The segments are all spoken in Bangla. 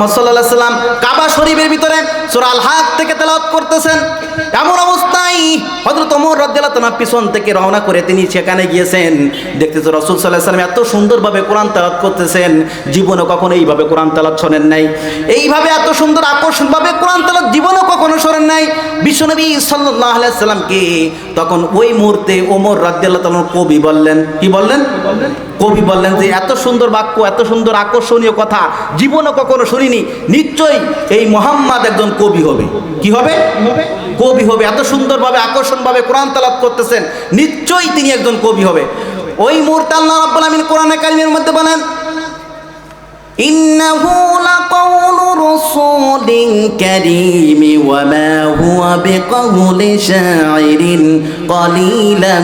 মোহাম্মদ কাবা শরীফের ভিতরে থেকে করতেছেন। এমন অবস্থায় হজরত পিছন থেকে রওনা করে তিনি সেখানে গিয়েছেন। সাল্লাম এত সুন্দরভাবে কোরআন করতেছেন। কখনো এইভাবে কোরআন তেলাওয়াত শোনেন নাই। এইভাবে এত সুন্দর আকর্ষণভাবে কোরআন তেলাওয়াত জীবনে কখনো শোনেন নাই। বিশ্বনবী সাল্লাল্লাহু সাল্লামকে তখন ওই মুহূর্তে ওমর রাদিয়াল্লাহু তাআলা কবি বললেন, কি বললেন? কবি বললেন যে, এত সুন্দর বাক্য, এত সুন্দর আকর্ষণীয় কথা জীবনে কখনো শুনিনি নিশ্চয়ই এই মোহাম্মদ একজন কবি হবে কি হবে কবি হবে এত সুন্দরভাবে আকর্ষণভাবে কোরআন তালাত করতেছেন নিশ্চয়ই তিনি একজন কবি হবে ওই মুহূর্তে আল্লাহ রাব্বুল আমিন কোরআনে কারিমের মধ্যে বলেন إنه لقول رسول كريم وما هو بقول شاعر قليلا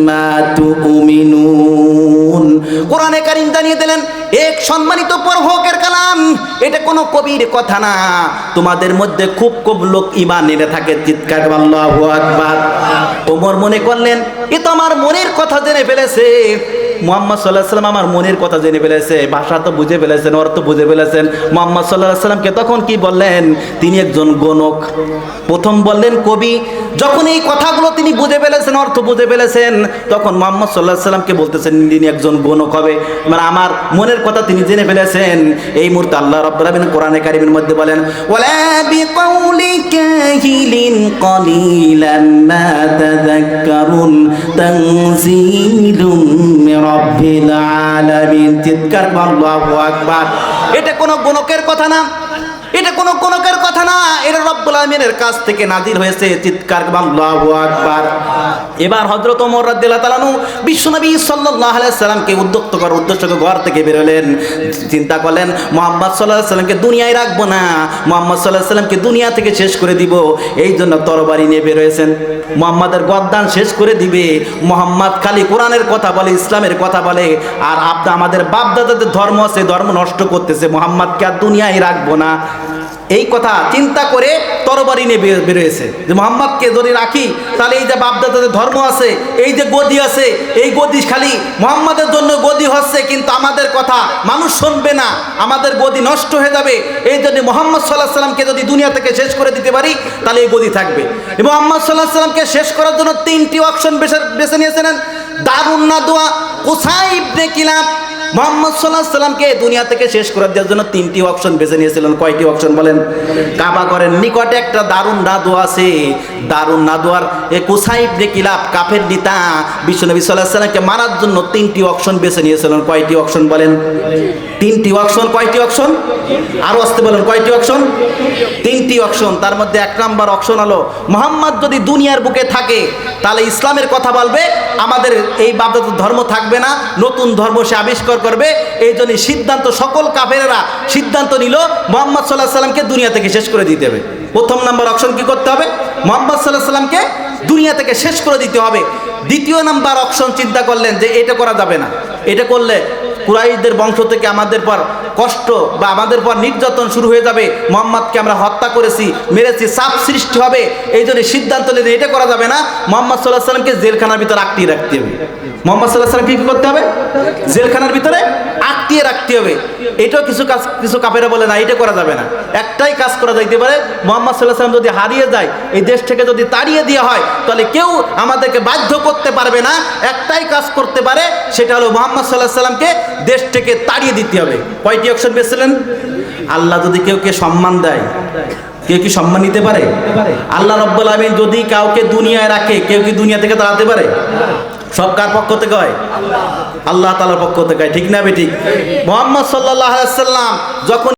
ما تؤمنون কোরআনে কারিম জানিয়ে দিলেন এক সম্মানিত প্রভকের কালাম। এটা কোনো কবির কথা না। তোমাদের মধ্যে খুব খুব লোক ইমান এনে থাকে, চিৎকার করে আল্লাহু আকবার। ওমর মনে করলেন এ তো আমার মনের কথা জেনে ফেলেছে। মোহাম্মদ সাল্লাহ সাল্লাম আমার মনের কথা জেনে ফেলেছে, ভাষা তো বুঝে ফেলেছেন, অর্থ বুঝে ফেলেছেন। মোহাম্মদ সাল্লাহ সাল্লামকে তখন কি বললেন? তিনি একজন গণক প্রথম বললেন, কবি, যখন এই কথাগুলো তিনি বুঝে ফেলেছেন, অর্থ বুঝে ফেলেছেন, তখন মোহাম্মদ সাল্লাহ সাল্লামকে বলতেছেন, তিনি একজন গণক হবে। মানে আমার মনের কথা তিনি জেনে ফেলেছেন। এই মুহূর্তে আল্লাহ রব্বুল কোরআনে কারিমের মধ্যে বলেন তাযাক্কারুন। চিৎকার এটা কোনো গুণকের কথা না। এটা কোনো গুণকের কথা না। এটা রব্বুল আলমিনের কাছ থেকে নাজির হয়েছে। চিৎকার বাংলা আকবার। এবার হযরত ওমর রাদিয়াল্লাহু তাআলা আনহু বিশ্বনবী আলাইহি সাল্লামকে উদ্যক্ত করার উদ্দেশ্য ঘর থেকে বেরোলেন। চিন্তা করলেন, মোহাম্মদ আলাইহি সাল্লামকে দুনিয়ায় রাখব না। মোহাম্মদ সাল্লাল্লাহু সাল্লামকে দুনিয়া থেকে শেষ করে দিব। এই জন্য তরবারি নিয়ে বেরোয়েছেন। মোহাম্মদের গদ্দান শেষ করে দিবে। মোহাম্মদ খালি কোরআনের কথা বলে, ইসলামের কথা বলে। আর আপনি আমাদের বাপদাদাদের ধর্ম আছে, ধর্ম নষ্ট করতেছে। মোহাম্মদকে আর দুনিয়ায় রাখব না। এই কথা চিন্তা করে তরবারি নিয়ে বের- বেরোয়েছে। যে মোহাম্মদকে যদি রাখি, তাহলে এই যে বাপদাদাদের ধর্ম আছে, এই যে গদি আছে, এই গদি খালি মোহাম্মদের জন্য গদি হচ্ছে, কিন্তু আমাদের কথা মানুষ শুনবে না। আমাদের গদি নষ্ট হয়ে যাবে। এই জন্য মোহাম্মদ সাল্লাহ সাল্লামকে যদি দুনিয়া থেকে শেষ করে দিতে পারি, তাহলে এই গদি থাকবে। এবং মোহাম্মদ সাল্লাহ সাল্লামকে শেষ করার জন্য তিনটি অপশন বেছে বেছে নিয়েছিলেন। দারুণ না দোয়া কোসাই ইবনে কিলাব মোহাম্মদ সাল্লাহ সাল্লামকে দুনিয়া থেকে শেষ করে দেওয়ার জন্য তিনটি অপশন বেছে নিয়েছিলেন। কয়টি অপশন বলেন? কাবা করেন নিকটে একটা দারুণ নাদু আছে। দারুণ নাদুয়ার এ কুসাইব রে কিলাপ কাফের নিতা বিশ্বনবী সাল্লাহ সাল্লামকে মারার জন্য তিনটি অপশন বেছে নিয়েছিলেন। কয়টি অপশন বলেন? তিনটি অপশন, কয়টি অপশন? আরও আসতে বলেন, কয়টি অপশন? তিনটি অপশন। তার মধ্যে এক নাম্বার অপশন হলো, মোহাম্মদ যদি দুনিয়ার বুকে থাকে তাহলে ইসলামের কথা বলবে, আমাদের এই বাপদাত ধর্ম থাকবে না, নতুন ধর্ম সে আবিষ্কার করবে, এই জন্য সিদ্ধান্ত সকল কাফেরেরা সিদ্ধান্ত নিল, মোহাম্মদ সাল্লাহ সাল্লামকে দুনিয়া থেকে শেষ করে দিতে হবে। প্রথম নাম্বার অপশন কি করতে হবে? মোহাম্মদ সাল্লাহ সাল্লামকে দুনিয়া থেকে শেষ করে দিতে হবে। দ্বিতীয় নাম্বার অপশন চিন্তা করলেন যে এটা করা যাবে না। এটা করলে কুরাইশদের বংশ থেকে আমাদের পর কষ্ট বা আমাদের পর নির্যাতন শুরু হয়ে যাবে। মোহাম্মদকে আমরা হত্যা করেছি, মেরেছি, সাপ সৃষ্টি হবে। এই জন্য সিদ্ধান্ত নিলে এটা করা যাবে না, মোহাম্মদ সাল্লাহ সাল্লামকে জেলখানার ভিতরে আটকিয়ে রাখতে হবে। মোহাম্মদ সাল্লাহ সাল্লামকে কি করতে হবে? জেলখানার ভিতরে আটকিয়ে রাখতে হবে। এটাও কিছু কাজ, কিছু কাপেরা বলে না, এটা করা যাবে না। একটাই কাজ করা যাইতে পারে, মোহাম্মদ সাল্লাহ সাল্লাম যদি হারিয়ে যায়, এই দেশ থেকে যদি তাড়িয়ে দেওয়া হয়, তাহলে কেউ আমাদেরকে বাধ্য করতে পারবে না। একটাই কাজ করতে পারে, সেটা হলো মোহাম্মদ সাল্লাহ সাল্লামকে দেশ থেকে তাড়িয়ে দিতে হবে। কয়টি অপশন পেয়েছিলেন? আল্লাহ যদি কেউ কে সম্মান দেয়, কেউ কি সম্মান নিতে পারে? আল্লাহ রব্বুল আমিন যদি কাউকে দুনিয়ায় রাখে, কেউ কি দুনিয়া থেকে তাড়াতে পারে? সব কার পক্ষ থেকে হয়? আল্লাহ। তালার পক্ষ থেকে ঠিক না বেঠিক মোহাম্মদ সাল্লাহ সাল্লাম যখন